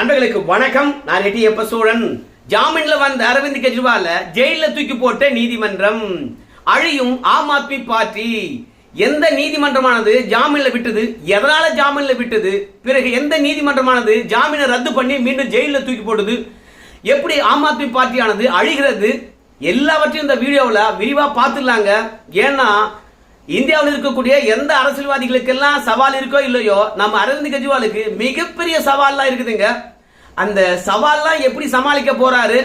நண்பர்களுக்கு வணக்கம். நான் ரெட்டி எப்ப சோழன் ஜாமீன்ல வந்த அரவிந்த் கெஜ்ரிவால ஜெயில தூக்கி போட்ட நீதிமன்றம். அழியும் ஆம் ஆத்மி பார்ட்டி. எந்த நீதிமன்றமானது ஜாமீன்ல விட்டது? எதனால ஜாமீன்ல விட்டது? பிறகு எந்த நீதிமன்றமானது ஜாமீனை ரத்து பண்ணி மீண்டும் ஜெயில தூக்கி போடுது எப்படி ஆம் ஆத்மி பார்ட்டியானது அழிகிறது? எல்லாவற்றையும் இந்த வீடியோவில் விரிவாக பார்த்துடலாங்க. ஏன்னா இந்தியாவில் இருக்கக்கூடிய எந்த அரசியல்வாதிகளுக்கெல்லாம் சவால் இருக்கோ இல்லையோ நம்ம அரவிந்த் கெஜ்ரிவாலுக்கு மிகப்பெரிய சவால்லாம் இருக்குதுங்க. அந்த சவால்லாம் எப்படி சமாளிக்க போறாரு?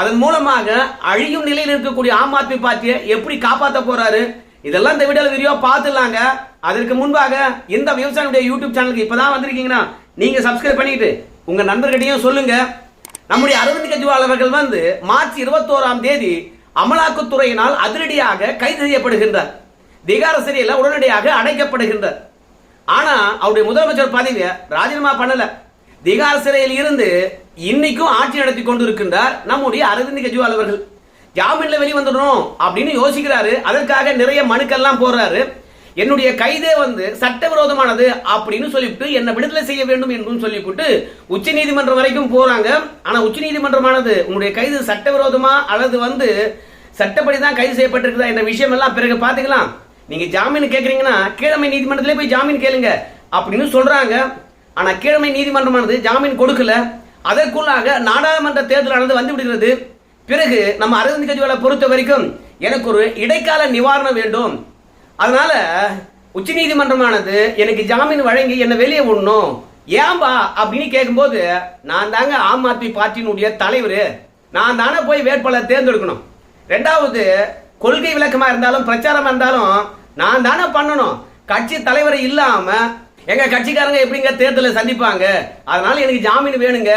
அதன் மூலமாக அழியும் நிலையில் இருக்கக்கூடிய ஆம் ஆத்மி பார்ட்டியை எப்படி காப்பாற்ற போறாரு? இதெல்லாம் இந்த வீடியோல விரிவா பார்த்துடலாங்க. அதற்கு முன்பாக இந்த விவசாயியுடைய யூடியூப் சேனலுக்கு இப்பதான் வந்திருக்கீங்கன்னா நீங்க சப்ஸ்கிரைப் பண்ணிட்டு உங்க நண்பர்கிட்டையும் சொல்லுங்க. நம்முடைய அரவிந்த் கெஜ்ரிவால் அவர்கள் வந்து மார்ச் இருபத்தோராம் தேதி அமலாக்கத்துறையினால் அதிரடியாக கைது செய்யப்படுகின்றார். திகார சிறையில் உடனடியாக அடைக்கப்படுகின்றார் ஆனா அவருடைய முதலமைச்சர் பதவியை ராஜினாமா பண்ணல. திகார சிறையில் இருந்து இன்னைக்கும் ஆட்சி நடத்தி கொண்டிருக்கின்றார் நம்முடைய அரவிந்த் கெஜ்ரிவால் அவர்கள். ஜாமீன்ல வெளிவந்துடணும் அப்படின்னு யோசிக்கிறாரு. அதற்காக நிறைய மனுக்கள்லாம் போடுறாரு. என்னுடைய கைதே வந்து சட்டவிரோதமானது அப்படின்னு சொல்லிவிட்டு என்னை விடுதலை செய்ய வேண்டும் என்றும் சொல்லிவிட்டு உச்ச நீதிமன்றம் வரைக்கும் போறாங்க. ஆனா உச்ச நீதிமன்றமானது உங்களுடைய கைது சட்டவிரோதமா அல்லது வந்து சட்டப்படி தான் கைது செய்யப்பட்டிருக்குதா என்ற விஷயம் எல்லாம் பிறகு பாத்துக்கலாம் நீங்க ஜாமீன் கேக்குறீங்கன்னா கீழமை நீதிமன்றத்திலே போய் ஜாமீன் கேளுங்க அப்படின்னு சொல்றாங்க. ஆனா கீழமை நீதிமன்றமானது ஜாமீன் கொடுக்கல. அதற்குள்ளாக நாடாளுமன்ற தேர்தலானது வந்து விடுகிறது. பிறகு நம்ம அரவிந்த் கெஜ்ரிவாலை பொறுத்த வரைக்கும் எனக்கு ஒரு இடைக்கால நிவாரணம் வேண்டும். அதனால உச்ச நீதிமன்றமானது எனக்கு ஜாமீன் வழங்கி என்னை வெளியே விடணும். ஏன்பா அப்படின்னு கேட்கும்போது நான் தாங்க ஆம் ஆத்மி பார்ட்டியினுடைய தலைவர். நான் தானே போய் வேட்பாளர் தேர்ந்தெடுக்கணும். ரெண்டாவது கொள்கை விளக்கமாக இருந்தாலும் பிரச்சாரமாக இருந்தாலும் நான் தானே பண்ணணும். கட்சி தலைவர் இல்லாம எங்க கட்சிக்காரங்க எப்படிங்க தேர்தலை சந்திப்பாங்க? அதனால எனக்கு ஜாமீன் வேணுங்க.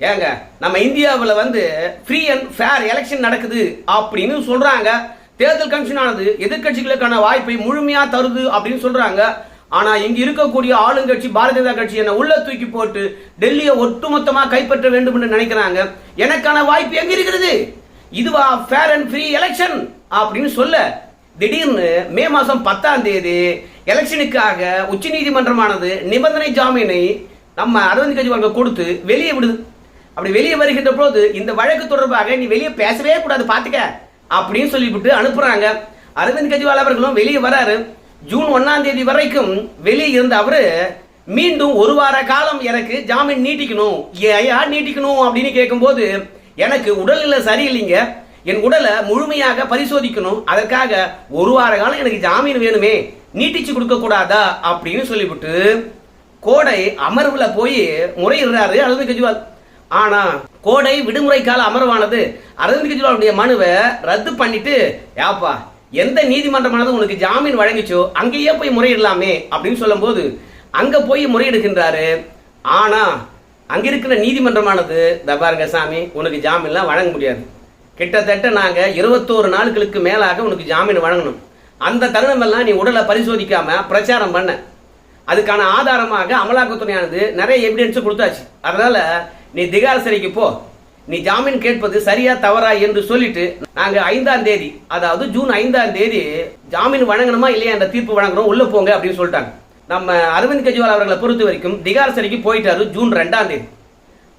ஏங்க நம்ம இந்தியாவில் வந்து ஃப்ரீ அண்ட் ஃபேர் எலெக்ஷன் நடக்குது அப்படின்னு சொல்றாங்க. தேர்தல் கமிஷன் ஆனது எதிர்கட்சிகளுக்கான வாய்ப்பை முழுமையா தருது அப்படின்னு சொல்றாங்க. ஆனா இங்க இருக்கக்கூடிய ஆளுங்கட்சி பாரதிய ஜனதா கட்சி என்ன உள்ள தூக்கி போட்டு டெல்லியை ஒட்டுமொத்தமா கைப்பற்ற வேண்டும் என்று நினைக்கிறாங்க. எனக்கான வாய்ப்பு எங்க இருக்கிறது? இதுவா ஃபேர் அண்ட் ஃப்ரீ எலெக்ஷன் அப்படின்னு சொல்ல திடீர்னு மே மாதம் பத்தாம் தேதி எலெக்ஷனுக்காக உச்ச நீதிமன்றமானது நிபந்தனை ஜாமீனை நம்ம அரவிந்த் கெஜ்ரிவால் கொடுத்து வெளியே விடுது. அப்படி வெளியே வருகின்ற போது இந்த வழக்கு தொடர்பாக நீ வெளியே பேசவே கூடாது பார்த்துக்க அப்படின்னு சொல்லிவிட்டு அனுப்புறாங்க. அரவிந்த் கெஜ்ரிவால் அவர்களும் வெளியே வராரு. ஜூன் ஒன்னாம் தேதி வரைக்கும் வெளியே இருந்த அவரு மீண்டும் ஒரு வார காலம் எனக்கு ஜாமீன் நீட்டிக்கணும். ஏன் நீட்டிக்கணும் அப்படின்னு கேட்கும்போது எனக்கு உடல்நிலை சரியில்லைங்க. என் உடலை முழுமையாக பரிசோதிக்கணும். அதற்காக ஒரு வார காலம் எனக்கு ஜாமீன் வேணுமே. நீட்டிச்சு கொடுக்க கூடாதா அப்படின்னு சொல்லிவிட்டு கோடை அமர்வுல போய் முறையிடுறாரு அரவிந்த் கெஜ்ரிவால். ஆனா கோடை விடுமுறை கால அமர்வானது அரவிந்த் கெஜ்ரிவாலுடைய மனுவை ரத்து பண்ணிட்டு யாப்பா எந்த நீதிமன்றமானது உனக்கு ஜாமீன் வழங்கிச்சோ அங்கேயே போய் முறையிடலாமே அப்படின்னு சொல்லும்போது அங்க போய் முறையிடுகின்றாரு. ஆனா அங்க இருக்கிற நீதிமன்றமானது "இதோ சாமி உனக்கு ஜாமீன்லாம் வழங்க முடியாது. கிட்டத்தட்ட நாங்கள் இருபத்தோரு நாட்களுக்கு மேலாக உனக்கு ஜாமீன் வழங்கணும். அந்த தருணமெல்லாம் நீ உடலை பரிசோதிக்காம பிரச்சாரம் பண்ண. அதுக்கான ஆதாரமாக அமலாக்கத்துறையானது நிறைய எவிடன்ஸும் கொடுத்தாச்சு. அதனால நீ திகார் சிறைக்கு போ. நீ ஜாமீன் கேட்பது சரியா தவறா என்று சொல்லிட்டு நாங்க ஐந்தாம் தேதி அதாவது ஜூன் ஐந்தாம் தேதி ஜாமீன் வழங்கணுமா இல்லையா என்ற தீர்ப்பு வழங்குறோம் உள்ள போங்க அப்படின்னு சொல்லிட்டாங்க. நம்ம அரவிந்த் கெஜ்ரிவால் அவர்களை பொறுத்த வரைக்கும் திகார் சிறைக்கு போயிட்டாரு ஜூன் ரெண்டாம் தேதி.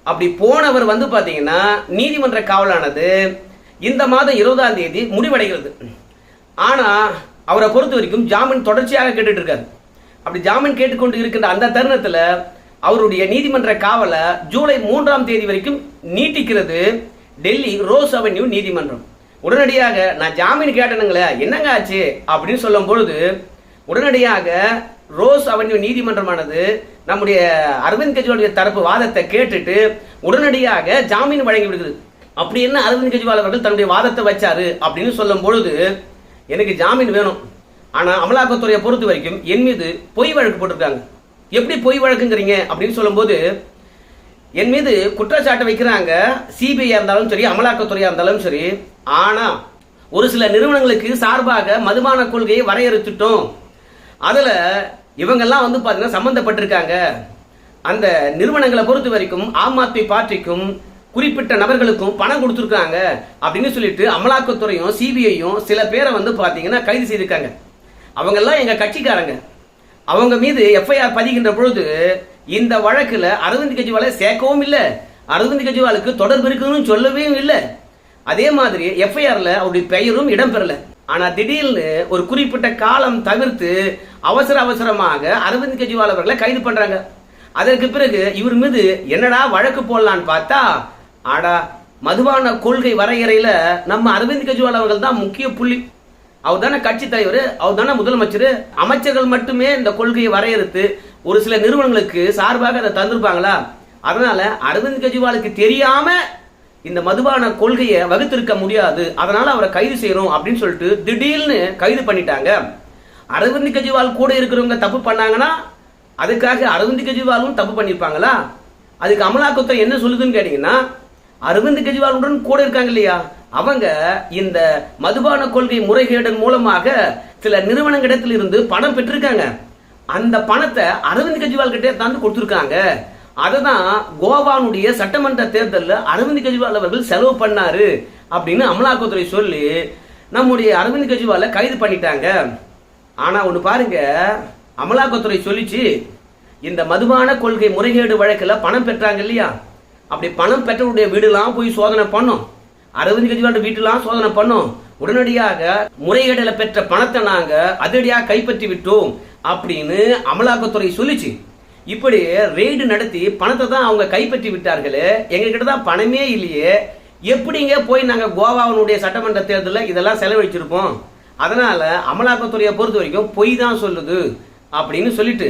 அப்படி போனவர் வந்து பாத்தீங்கன்னா நீதிமன்ற காவலானது இந்த மாதம் இருபதாம் தேதி முடிவடைகிறது. ஆனால் அவரை பொறுத்த வரைக்கும் ஜாமீன் தொடர்ச்சியாக கேட்டுட்டு இருக்காரு அப்படி ஜாமீன் கேட்டுக்கொண்டு இருக்கின்ற அந்த தருணத்தில் அவருடைய நீதிமன்ற காவலை ஜூலை மூன்றாம் தேதி வரைக்கும் நீட்டிக்கிறது டெல்லி ரோஸ் அவென்யூ நீதிமன்றம். உடனடியாக நான் ஜாமீன் கேட்டனுங்களே என்னங்க ஆச்சு? அப்படின்னு சொல்லும் பொழுது உடனடியாக ரோஸ் அவென்யூ நீதிமன்றமானது நம்முடைய அரவிந்த் கெஜ்ரிவாலுடைய தரப்பு வாதத்தை கேட்டுட்டு உடனடியாக ஜாமீன் வழங்கி விடுகிறது. அப்படி என்ன அரவிந்த் கெஜ்ரிவால் அவர்கள் தன்னுடைய வாதத்தை வச்சாரு அப்படின்னு சொல்லும் பொழுது எனக்கு ஜாமீன் வேணும். ஆனால் அமலாக்கத்துறையை பொறுத்த வரைக்கும் என் மீது பொய் வழக்கு போட்டிருக்காங்க. எப்படி பொய் வழக்குங்கிறீங்க அப்படின்னு சொல்லும்போது என் மீது குற்றச்சாட்டு வைக்கிறாங்க. சிபிஐ இருந்தாலும் சரி அமலாக்கத்துறையாக இருந்தாலும் சரி. ஆனால் ஒரு சில நிறுவனங்களுக்கு சார்பாக மதுபான கொள்கையை வரையறுத்துட்டோம். அதில் இவங்கெல்லாம் வந்து பார்த்தீங்கன்னா சம்மந்தப்பட்டிருக்காங்க அந்த நிறுவனங்களை பொறுத்த வரைக்கும் ஆம் ஆத்மி பார்ட்டிக்கும் குறிப்பிட்ட நபர்களுக்கும் பணம் கொடுத்துருக்காங்க அப்படின்னு சொல்லிட்டு அமலாக்கத்துறையும் சிபிஐயும் சில பேரை வந்து பார்த்தீங்கன்னா கைது செய்திருக்காங்க. அவங்கெல்லாம் எங்கள் கட்சிக்காரங்க. அவங்க மீது எஃப்ஐஆர் பதிகின்ற பொழுது இந்த வழக்கில் அரவிந்த் கெஜ்ரிவாலை சேர்க்கவும் இல்லை. அரவிந்த் கெஜ்ரிவாலுக்கு தொடர்பு இருக்குன்னு சொல்லவே இல்லை. அதே மாதிரி எஃப்ஐஆரில் அவருடைய பெயரும் இடம்பெறல. ஆனால் திடீர்னு ஒரு குறிப்பிட்ட காலம் தவிர்த்து அவசர அவசரமாக அரவிந்த் கெஜ்ரிவால் அவர்களை கைது பண்ணுறாங்க அதற்கு பிறகு இவர் மீது என்னடா வழக்கு போடலான்னு பார்த்தா ஆடா மதுபான கொள்கை வரையறையில நம்ம அரவிந்த் கெஜ்ரிவால் அவர்கள் தான் முக்கிய புள்ளி. அவர் தானே கட்சி தலைவர் அவர் தானே முதலமைச்சர். அமைச்சர்கள் மட்டுமே இந்த கொள்கையை வரையறுத்து ஒரு சில நிறுவனங்களுக்கு சார்பாக அதை தந்திருப்பாங்களா? அதனால அரவிந்த் கெஜ்ரிவாலுக்கு தெரியாம இந்த மதுபான கொள்கையை வகுத்திருக்க முடியாது. அதனால அவரை கைது செய்யணும் அப்படின்னு சொல்லிட்டு திடீர்னு கைது பண்ணிட்டாங்க. அரவிந்த் கெஜ்ரிவால் கூட இருக்கிறவங்க தப்பு பண்ணாங்கன்னா அதுக்காக அரவிந்த் கெஜ்ரிவாலும் தப்பு பண்ணியிருப்பாங்களா அதுக்கு அமலாக்கத்துறை என்ன சொல்லுதுன்னு கேட்டீங்கன்னா அரவிந்த் கெஜ்ரிவாலுடன் கூட இருக்காங்க இல்லையா? அவங்க இந்த மதுபான கொள்கை முறைகேடன் மூலமாக சில நிறுவனங்களிடத்தில் இருந்து பணம் பெற்றிருக்காங்க. அந்த பணத்தை அரவிந்த் கெஜ்ரிவால் கிட்டே தந்து கொடுத்துருக்காங்க. அதுதான் கோவானுடைய சட்டமன்ற தேர்தலில் அரவிந்த் கெஜ்ரிவால் அவர்கள் செலவு பண்ணாரு அப்படின்னு அமலாக்கத்துறை சொல்லி நம்முடைய அரவிந்த் கெஜ்ரிவாலை கைது பண்ணிட்டாங்க. ஆனா ஒண்ணு பாருங்க அமலாக்கத்துறை சொல்லிச்சு இந்த மதுபான கொள்கை முறைகேடு வழக்கில் பணம் பெற்றாங்க இல்லையா? அப்படி பணம் பெற்றவருடைய வீடுலாம் போய் சோதனை பண்ணோம். அரவிந்த் கெஜ்ரிவால் வீட்டுலாம் சோதனை பண்ணோம். உடனடியாக முறைகேடுல பெற்ற பணத்தை நாங்க அதிரடியாக கைப்பற்றி விட்டோம் அப்படின்னு அமலாக்கத்துறை சொல்லிச்சு. இப்படி ரெய்டு நடத்தி பணத்தை தான் அவங்க கைப்பற்றி விட்டார்களே எங்ககிட்ட தான் பணமே இல்லையே. எப்படிங்க போய் நாங்க கோவாவினுடைய சட்டமன்ற தேர்தலில் இதெல்லாம் செலவழிச்சிருப்போம்? அதனால அமலாக்கத்துறையை பொறுத்த வரைக்கும் பொய் தான் சொல்லுது அப்படின்னு சொல்லிட்டு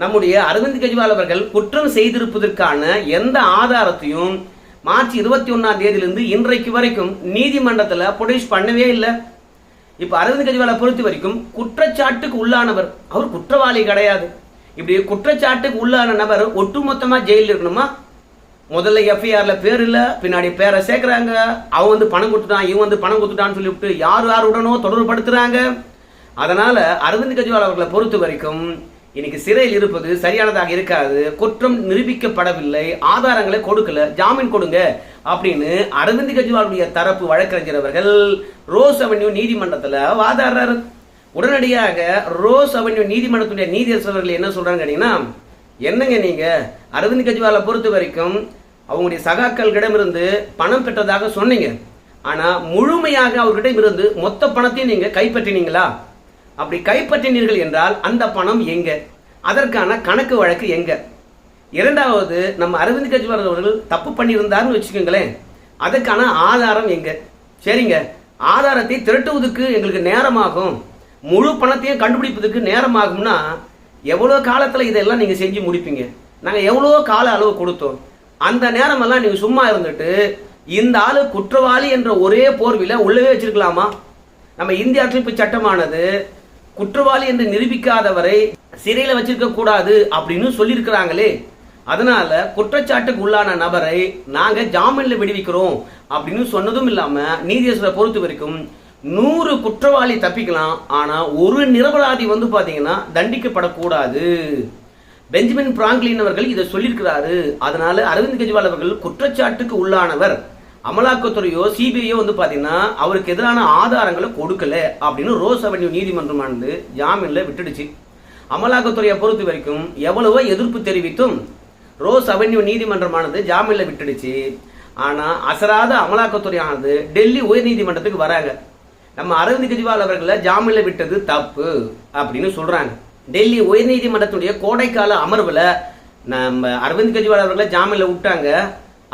நம்முடைய அரவிந்த் கெஜ்ரிவால் அவர்கள் குற்றம் செய்திருப்பதற்கான எந்த ஆதாரத்தையும் மார்ச் இருபத்தி ஒன்னாம் தேதியிலிருந்து இன்றைக்கு வரைக்கும் நீதிமன்றத்தில் ப்ரொடியூஸ் பண்ணவே இல்லை. இப்போ அரவிந்த் கெஜ்ரிவாலை பொறுத்த வரைக்கும் குற்றச்சாட்டுக்கு உள்ளானவர் அவர் குற்றவாளி கிடையாது. இப்படி குற்றச்சாட்டுக்கு உள்ளான நபர் ஒட்டுமொத்தமாக ஜெயிலில் இருக்கணுமா? முதல்ல எஃப்ஐஆர்ல பேர் இல்லை பின்னாடி பேரை சேர்க்குறாங்க. அவன் வந்து பணம் கொடுத்துட்டான் இவன் வந்து பணம் கொடுத்துட்டான்னு சொல்லிவிட்டு யார் யாருடனோ தொடர்பு படுத்துறாங்க அதனால அரவிந்த் கெஜ்ரிவால் அவர்களை பொறுத்த வரைக்கும் இன்னைக்கு சிறையில் இருப்பது சரியானதாக இருக்காது குற்றம் நிரூபிக்கப்படவில்லை ஆதாரங்களை கொடுக்கல ஜாமீன் கொடுங்க அப்படின்னு அரவிந்த் கெஜ்ரிவாலுடைய தரப்பு வழக்கறிஞர் அவர்கள் ரோஸ் அவென்யூ நீதிமன்றத்தில் வாதாடுறாரு. உடனடியாக ரோஸ் அவென்யூ நீதிமன்றத்துடைய நீதியரசர்கள் என்ன சொல்றாங்க கேட்டீங்கன்னா என்னங்க நீங்க? அரவிந்த் கெஜ்ரிவாலை பொறுத்த வரைக்கும் அவங்களுடைய சகாக்களிடமிருந்து பணம் பெற்றதாக சொன்னீங்க. ஆனா முழுமையாக அவர்கிட்ட இருந்து மொத்த பணத்தையும் நீங்க கைப்பற்றினீங்களா? அப்படி கைப்பற்றினீர்கள் என்றால் அந்த பணம் எங்க? அதற்கான கணக்கு வழக்கு எங்க? இரண்டாவது நம்ம அரவிந்த் கெஜ்ரிவால் அவர்கள் தப்பு பண்ணியிருந்தாருன்னு வச்சுக்கோங்களேன். அதுக்கான ஆதாரம் எங்க? சரிங்க. ஆதாரத்தை திரட்டுவதற்கு எங்களுக்கு நேரமாகும். முழு பணத்தையும் கண்டுபிடிப்பதற்கு நேரமாகும்னா எவ்வளோ காலத்தில் இதெல்லாம் நீங்கள் செஞ்சு முடிப்பீங்க? நாங்கள் எவ்வளோ கால அளவு கொடுத்தோம்? அந்த நேரமெல்லாம் நீங்கள் சும்மா இருந்துட்டு இந்த ஆள் குற்றவாளி என்ற ஒரே போர்வில உள்ளவே வச்சிருக்கலாமா? நம்ம இந்திய அரசியலமைப்பு சட்டமானது குற்றவாளி என்று நிரூபிக்காதவரை சிறையில் வச்சிருக்க கூடாது அப்படின்னு சொல்லியிருக்கிறாங்களே. அதனால குற்றச்சாட்டுக்கு உள்ளான நபரை நாங்க ஜாமீன்ல விடுவிக்கிறோம் அப்படின்னு சொன்னதும் இல்லாம நீதியரசரை பொறுத்த வரைக்கும் நூறு குற்றவாளி தப்பிக்கலாம். ஆனா ஒரு நிரபராதி வந்து பாத்தீங்கன்னா தண்டிக்கப்படக்கூடாது. பெஞ்சமின் பிராங்க்லின் அவர்கள் இதை சொல்லியிருக்கிறாரு. அதனால அரவிந்த் கெஜ்ரிவால் அவர்கள் குற்றச்சாட்டுக்கு உள்ளானவர். அமலாக்கத்துறையோ சிபிஐயோ வந்து பார்த்தீங்கன்னா அவருக்கு எதிரான ஆதாரங்களை கொடுக்கல அப்படின்னு ரோஸ் அவென்யூ நீதிமன்றமானது ஜாமீனில் விட்டுடுச்சு. அமலாக்கத்துறையை பொறுத்த வரைக்கும் எவ்வளவோ எதிர்ப்பு தெரிவித்தும் ரோஸ் அவென்யூ நீதிமன்றமானது ஜாமீனில் விட்டுடுச்சு. ஆனால் அசராத அமலாக்கத்துறையானது டெல்லி உயர்நீதிமன்றத்துக்கு வராங்க. நம்ம அரவிந்த் கெஜ்ரிவால் அவர்களை ஜாமீனில் விட்டது தப்பு அப்படின்னு சொல்கிறாங்க டெல்லி உயர்நீதிமன்றத்துடைய கோடைக்கால அமர்வில் நம்ம அரவிந்த் கெஜ்ரிவால் அவர்களை ஜாமீனில் விட்டாங்க.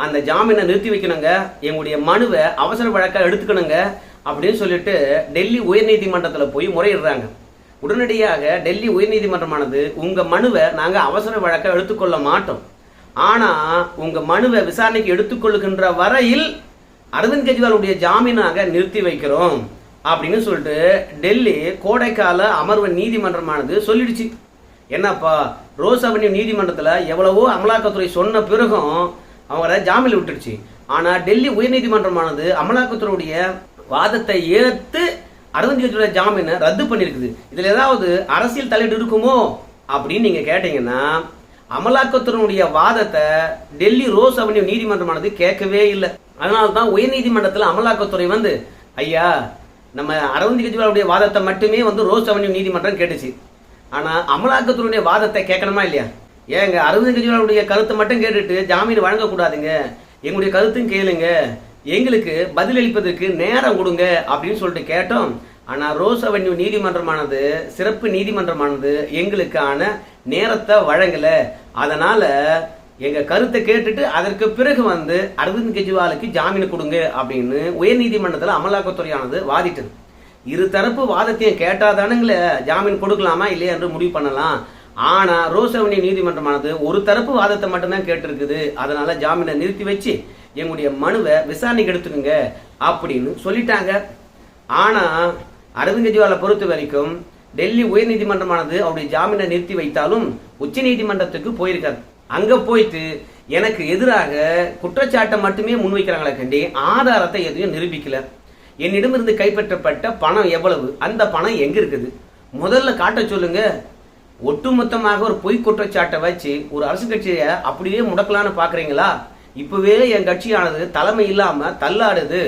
அந்த ஜாமீனை நிறுத்தி வைக்கணுங்க. எங்களுடைய மனுவை அவசர வழக்காக எடுத்துக்கணுங்க அப்படின்னு சொல்லிட்டு டெல்லி உயர்நீதிமன்றத்தில் போய் முறையிடுறாங்க. உடனடியாக டெல்லி உயர்நீதிமன்றமானது உங்கள் மனுவை நாங்கள் அவசர வழக்காக எடுத்துக்கொள்ள மாட்டோம். ஆனால் உங்கள் மனுவை விசாரணைக்கு எடுத்துக்கொள்ளுகின்ற வரையில் அரவிந்த் கெஜ்ரிவாலுடைய ஜாமீனாக நிறுத்தி வைக்கிறோம் அப்படின்னு சொல்லிட்டு டெல்லி கோடைக்கால அமர்வு நீதிமன்றமானது சொல்லிடுச்சு. என்னப்பா ரோஸ் அவென்யூ நீதிமன்றத்தில் எவ்வளவோ அமலாக்கத்துறை சொன்ன பிறகும் அவங்கள ஜாமீன் விட்டுருச்சு ஆனால் டெல்லி உயர்நீதிமன்றமானது அமலாக்கத்துறையுடைய வாதத்தை ஏற்று அரவிந்த் கெஜ்ரிவால் ஜாமீனை ரத்து பண்ணியிருக்குது இதில் ஏதாவது அரசியல் தலையீடு இருக்குமோ அப்படின்னு நீங்கள் கேட்டீங்கன்னா அமலாக்கத்துறையுடைய வாதத்தை டெல்லி ரோஸ் அவென்யூ நீதிமன்றமானது கேட்கவே இல்லை. அதனால தான் உயர்நீதிமன்றத்தில் அமலாக்கத்துறை வந்து ஐயா நம்ம அரவிந்த் கெஜ்ரிவாலுடைய வாதத்தை மட்டுமே வந்து ரோஸ் அவென்யூ நீதிமன்றம் கேட்டுச்சு. ஆனால் அமலாக்கத்துறையுடைய வாதத்தை கேட்கணுமா இல்லையா? ஏங்க அரவிந்த் கெஜ்ரிவாலுடைய கருத்தை மட்டும் கேட்டுட்டு ஜாமீன் வழங்கக்கூடாதுங்க. எங்களுடைய கருத்தும் கேளுங்க. எங்களுக்கு பதிலளிப்பதற்கு நேரம் கொடுங்க அப்படின்னு சொல்லிட்டு கேட்டோம். ஆனால் ரோஸ் அவென்யூ நீதிமன்றமானது சிறப்பு நீதிமன்றமானது எங்களுக்கான நேரத்தை வழங்கலை. அதனால் எங்கள் கருத்தை கேட்டுட்டு அதற்கு பிறகு வந்து அரவிந்த் கெஜ்ரிவாலுக்கு ஜாமீன் கொடுங்க அப்படின்னு உயர்நீதிமன்றத்தில் அமலாக்கத்துறையானது வாதிட்டது. இரு தரப்பு வாதத்தையும் கேட்டாதானுங்களே ஜாமீன் கொடுக்கலாமா இல்லையா என்று முடிவு பண்ணலாம். ஆனா ரோசவனி நீதிமன்றமானது ஒரு தரப்பு வாதத்தை மட்டும்தான் கேட்டிருக்குது. அதனால ஜாமீனை நிறுத்தி வச்சு எங்களுடைய மனுவை விசாரணைக்கு எடுத்துக்கோங்க அப்படின்னு சொல்லிட்டாங்க. ஆனா அரவிந்த் கெஜ்ரிவாலை பொறுத்த வரைக்கும் டெல்லி உயர்நீதிமன்றமானது அவருடைய ஜாமீனை நிறுத்தி வைத்தாலும் உச்ச நீதிமன்றத்துக்கு போயிருக்காரு. அங்க போயிட்டு எனக்கு எதிராக குற்றச்சாட்டை மட்டுமே முன்வைக்கிறாங்களே கண்டி ஆதாரத்தை எதையும் நிரூபிக்கல. என்னிடமிருந்து கைப்பற்றப்பட்ட பணம் எவ்வளவு? அந்த பணம் எங்க இருக்குது? முதல்ல காட்ட சொல்லுங்க. ஒட்டுமொத்தமாக ஒரு பொய் குற்றச்சாட்டை வச்சு ஒரு அரசு கட்சியை அப்படியே முடக்கலான்னு பாக்குறீங்களா இப்பவே என் கட்சியானது தலைமை இல்லாம தள்ளாடுது.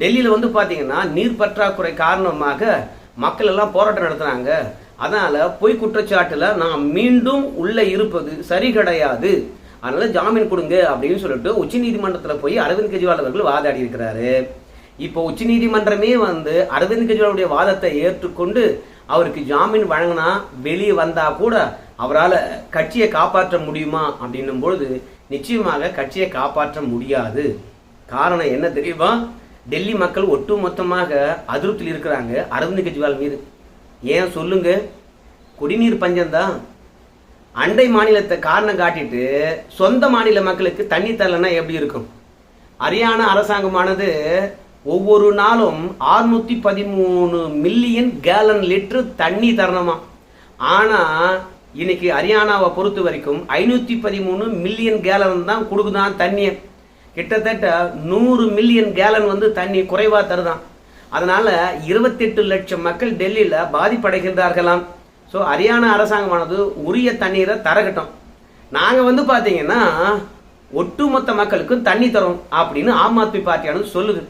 டெல்லியில வந்து பாத்தீங்கன்னா நீர் பற்றாக்குறை காரணமாக மக்கள் எல்லாம் போராட்டம் நடத்துறாங்க. அதனால பொய் குற்றச்சாட்டுல நான் மீண்டும் உள்ள இருப்பது சரி கிடையாது. அதனால ஜாமீன் கொடுங்க அப்படின்னு சொல்லிட்டு உச்ச நீதிமன்றத்துல போய் அரவிந்த் கெஜ்ரிவால் அவர்கள் வாதாடி இருக்கிறாரு. இப்போ உச்ச நீதிமன்றமே வந்து அரவிந்த் கெஜ்ரிவாலுடைய வாதத்தை ஏற்றுக்கொண்டு அவருக்கு ஜாமீன் வழங்கினா வெளியே வந்தா கூட அவரால் கட்சியை காப்பாற்ற முடியுமா அப்படின்னும் பொழுது நிச்சயமாக கட்சியை காப்பாற்ற முடியாது. காரணம் என்ன தெரியுமா? டெல்லி மக்கள் ஒட்டு மொத்தமாக அதிருப்தியில் இருக்கிறாங்க அரவிந்த் கெஜ்ரிவால் மீது. ஏன் சொல்லுங்க? குடிநீர் பஞ்சம்தான் அண்டை மாநிலத்தை காரணம் காட்டிட்டு சொந்த மாநில மக்களுக்கு தண்ணி தரலன்னா எப்படி இருக்கும்? ஹரியானா அரசாங்கமானது ஒவ்வொரு நாளும் 613 பதிமூணு மில்லியன் கேலன் லிட்டரு தண்ணி தரணுமா ஆனா இன்னைக்கு ஹரியானாவை பொறுத்த வரைக்கும் ஐநூத்தி பதிமூணு மில்லியன் கேலன் தான் கொடுக்குதான் தண்ணியை கிட்டத்தட்ட நூறு மில்லியன் கேலன் வந்து தண்ணி குறைவா தருதான். அதனால 28 லட்சம் மக்கள் டெல்லியில பாதிப்படைகின்றார்களாம். ஸோ ஹரியானா அரசாங்கமானது உரிய தண்ணீரை தரகட்டும். நாங்க வந்து பாத்தீங்கன்னா ஒட்டுமொத்த மக்களுக்கும் தண்ணி தரோம் அப்படின்னு ஆம் ஆத்மி பார்ட்டியானது சொல்லுது.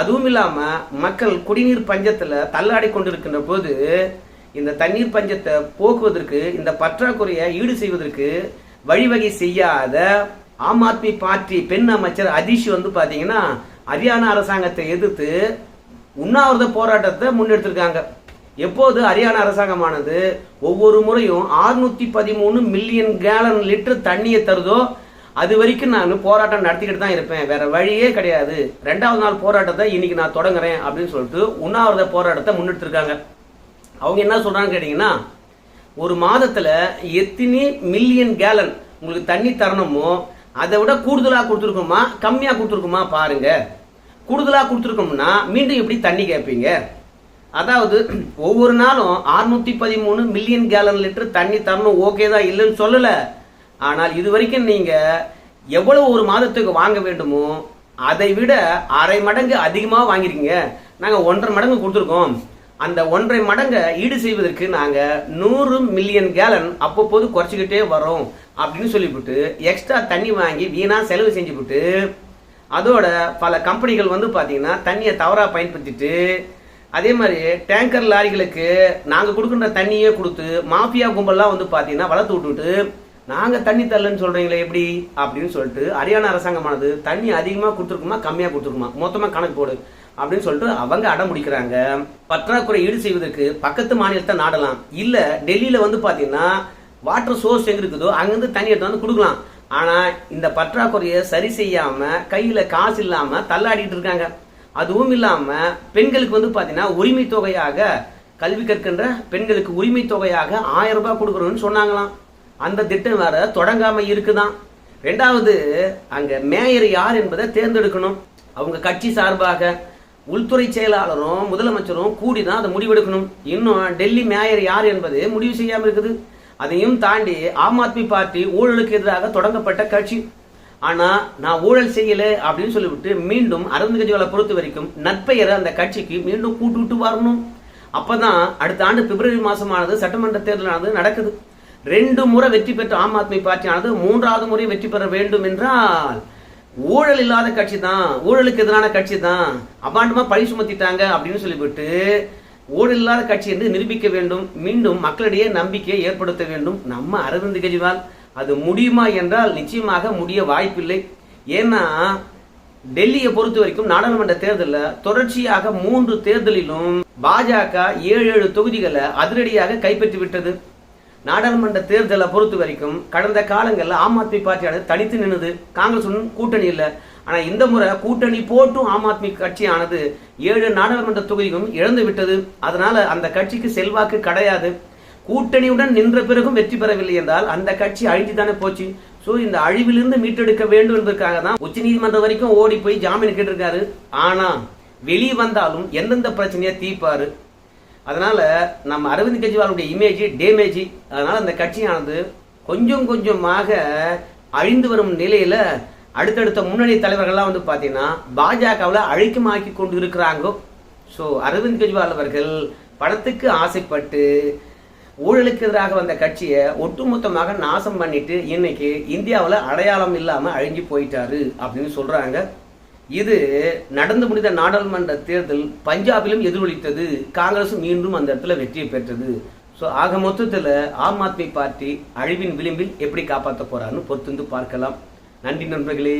அதுவும் இல்லாமல் மக்கள் குடிநீர் பஞ்சத்தில் தள்ளாடி கொண்டிருக்கின்ற போது இந்த தண்ணீர் பஞ்சத்தை போக்குவதற்கு இந்த பற்றாக்குறையை ஈடு செய்வதற்கு வழிவகை செய்யாத ஆம் ஆத்மி பார்ட்டி பெண் அமைச்சர் அதிஷ் வந்து பார்த்தீங்கன்னா ஹரியானா அரசாங்கத்தை எதிர்த்து உண்ணாவிரத போராட்டத்தை முன்னெடுத்திருக்காங்க. எப்போது ஹரியானா அரசாங்கமானது ஒவ்வொரு முறையும் 613 பதிமூணு மில்லியன் கேலன் லிட்டர் தண்ணியை தருதோ அது வரைக்கும் நான் போராட்டம் நடத்திக்கிட்டு தான் இருப்பேன். வேற வழியே கிடையாது. ரெண்டாவது நாள் போராட்டத்தை இன்னைக்கு நான் தொடங்குறேன் அப்படின்னு சொல்லிட்டு உண்ணாவிரத போராட்டத்தை முன்னெடுத்திருக்காங்க. அவங்க என்ன சொல்றாங்க கேட்டீங்கன்னா ஒரு மாதத்துல எத்தனை மில்லியன் கேலன் உங்களுக்கு தண்ணி தரணுமோ அதை விட கூடுதலா கொடுத்துருக்கோமா கம்மியா கொடுத்துருக்கோமா பாருங்க. கூடுதலா கொடுத்துருக்கோம்னா மீண்டும் எப்படி தண்ணி கேட்பீங்க? அதாவது ஒவ்வொரு நாளும் 613 பதிமூணு மில்லியன் கேலன் லிட்டர் தண்ணி தரணும் ஓகே தான் இல்லைன்னு சொல்லலை. ஆனால் இது வரைக்கும் நீங்க எவ்வளவு ஒரு மாதத்துக்கு வாங்க வேண்டுமோ அதை விட அரை மடங்கு அதிகமாக வாங்கிருக்கீங்க. நாங்கள் ஒன்றரை மடங்கு கொடுத்துருக்கோம். அந்த ஒன்றரை மடங்கை ஈடு செய்வதற்கு நாங்கள் நூறு மில்லியன் கேலன் அப்பப்போது குறைச்சிக்கிட்டே வரோம் அப்படின்னு சொல்லிவிட்டு எக்ஸ்ட்ரா தண்ணி வாங்கி வீணாக செலவு செஞ்சுவிட்டு அதோட பல கம்பெனிகள் வந்து பார்த்தீங்கன்னா தண்ணியை தவறாக பயன்படுத்திட்டு அதே மாதிரி டேங்கர் லாரிகளுக்கு நாங்கள் கொடுக்குற தண்ணியே கொடுத்து மாஃபியா கும்பல்லாம் வந்து பார்த்தீங்கன்னா வளர்த்து விட்டுட்டு நாங்கள் தண்ணி தரலன்னு சொல்கிறீங்களே எப்படி? அப்படின்னு சொல்லிட்டு ஹரியானா அரசாங்கமானது தண்ணி அதிகமாக கொடுத்துருக்குமா கம்மியாக கொடுத்துருக்குமா? மொத்தமாக கணக்கு போடு. அப்படின்னு சொல்லிட்டு அவங்க அடம் முடிக்கிறாங்க. பற்றாக்குறை ஈடு செய்வதற்கு பக்கத்து மாநிலத்தை நாடலாம். இல்லை டெல்லியில் வந்து பார்த்தீங்கன்னா வாட்டர் சோர்ஸ் எங்கே இருக்குதோ அங்கேருந்து தண்ணி எடுத்து வந்து கொடுக்கலாம். ஆனால் இந்த பற்றாக்குறையை சரி செய்யாமல் கையில் காசு இல்லாமல் தள்ளாடிட்டு இருக்காங்க. அதுவும் இல்லாமல் பெண்களுக்கு வந்து பார்த்தீங்கன்னா உரிமை தொகையாக கல்வி கற்கின்ற பெண்களுக்கு உரிமை தொகையாக ஆயிரம் ரூபாய் கொடுக்குறோன்னு சொன்னாங்களாம். அந்த திட்டம் வேற தொடங்காம இருக்குதான். ரெண்டாவது அங்க மேயர் யார் என்பதை தேர்ந்தெடுக்கணும். அவங்க கட்சி சார்பாக உள்துறை செயலாளரும் முதலமைச்சரும் கூடி தான் அதை முடிவெடுக்கணும். இன்னும் டெல்லி மேயர் யார் என்பது முடிவு செய்யாம இருக்குது. அதையும் தாண்டி ஆம் ஆத்மி பார்ட்டி ஊழலுக்கு எதிராக தொடங்கப்பட்ட கட்சி. ஆனா நான் ஊழல் செய்யல அப்படின்னு சொல்லிவிட்டு மீண்டும் அரவிந்த் கெஜ்ரிவாலை பொறுத்த வரைக்கும் நற்பெயரை அந்த கட்சிக்கு மீண்டும் கூட்டு விட்டு வரணும். அப்பதான் அடுத்த ஆண்டு பிப்ரவரி மாசமானது சட்டமன்ற தேர்தலானது நடக்குது. ரெண்டு முறை வெற்றி பெற்ற ஆம் ஆத்மி பார்ட்டியானது மூன்றாவது முறை வெற்றி பெற வேண்டும் என்றால் ஊழல் இல்லாத கட்சி தான் ஊழலுக்கு எதிரான கட்சி தான் அபாண்டமா பழி சுமத்திட்டாங்க அப்படின்னு சொல்லிவிட்டு ஊழல் இல்லாத கட்சி என்று நிரூபிக்க வேண்டும் மீண்டும் மக்களிடையே நம்பிக்கையை ஏற்படுத்த வேண்டும். நம்ம அரவிந்த் கெஜ்ரிவால் அது முடியுமா என்றால் நிச்சயமாக முடிய வாய்ப்பில்லை. ஏன்னா டெல்லியை பொறுத்த வரைக்கும் நாடாளுமன்ற தேர்தலில் தொடர்ச்சியாக மூன்று தேர்தலிலும் பாஜக ஏழு ஏழு தொகுதிகளை அதிரடியாக கைப்பற்றி விட்டது நாடாளுமன்ற தேர்தலை பொறுத்த வரைக்கும் கடந்த காலங்களில் ஆம் ஆத்மி பார்ட்டியானது தனித்து நின்னுது. காங்கிரஸ் கூட்டணி இல்லை. ஆனா இந்த முறை கூட்டணி போட்டும் ஆம் ஆத்மி கட்சியானது ஏழு நாடாளுமன்ற தொகுதியும் இழந்து விட்டது. அதனால அந்த கட்சிக்கு செல்வாக்கு கிடையாது. கூட்டணியுடன் நின்ற பிறகும் வெற்றி பெறவில்லை என்றால் அந்த கட்சி அழிஞ்சுதானே போச்சு. ஸோ இந்த அழிவிலிருந்து மீட்டெடுக்க வேண்டும் என்பதற்காக தான் உச்ச நீதிமன்றம் வரைக்கும் ஓடி போய் ஜாமீன் கேட்டிருக்காரு. ஆனா வெளியே வந்தாலும் எந்தெந்த பிரச்சனையை தீர்ப்பாரு? அதனால் நம்ம அரவிந்த் கெஜ்ரிவாலுடைய இமேஜ் டேமேஜ் அதனால் அந்த கட்சியானது கொஞ்சம் கொஞ்சமாக அழிந்து வரும் நிலையில் அடுத்தடுத்த முன்னணி தலைவர்கள்லாம் வந்து பார்த்தீங்கன்னா பாஜகவில் அழிக்கமாக்கி கொண்டு இருக்கிறாங்க ஸோ அரவிந்த் கெஜ்ரிவால் அவர்கள் பணத்துக்கு ஆசைப்பட்டு ஊழலுக்கு எதிராக வந்த கட்சியை ஒட்டுமொத்தமாக நாசம் பண்ணிட்டு இன்னைக்கு இந்தியாவில் அடையாளம் இல்லாமல் அழிஞ்சு போயிட்டாரு அப்படின்னு சொல்கிறாங்க இது நடந்து முடிந்த நாடாளுமன்ற தேர்தல் பஞ்சாபிலும் எதிரொலித்தது. காங்கிரஸ் மீண்டும் அந்த இடத்துல வெற்றியை பெற்றது. ஸோ ஆக மொத்தத்தில் ஆம் ஆத்மி பார்ட்டி அழிவின் விளிம்பில் எப்படி காப்பாற்ற போறான்னு பொறுத்திருந்து பார்க்கலாம். நன்றி நண்பர்களே.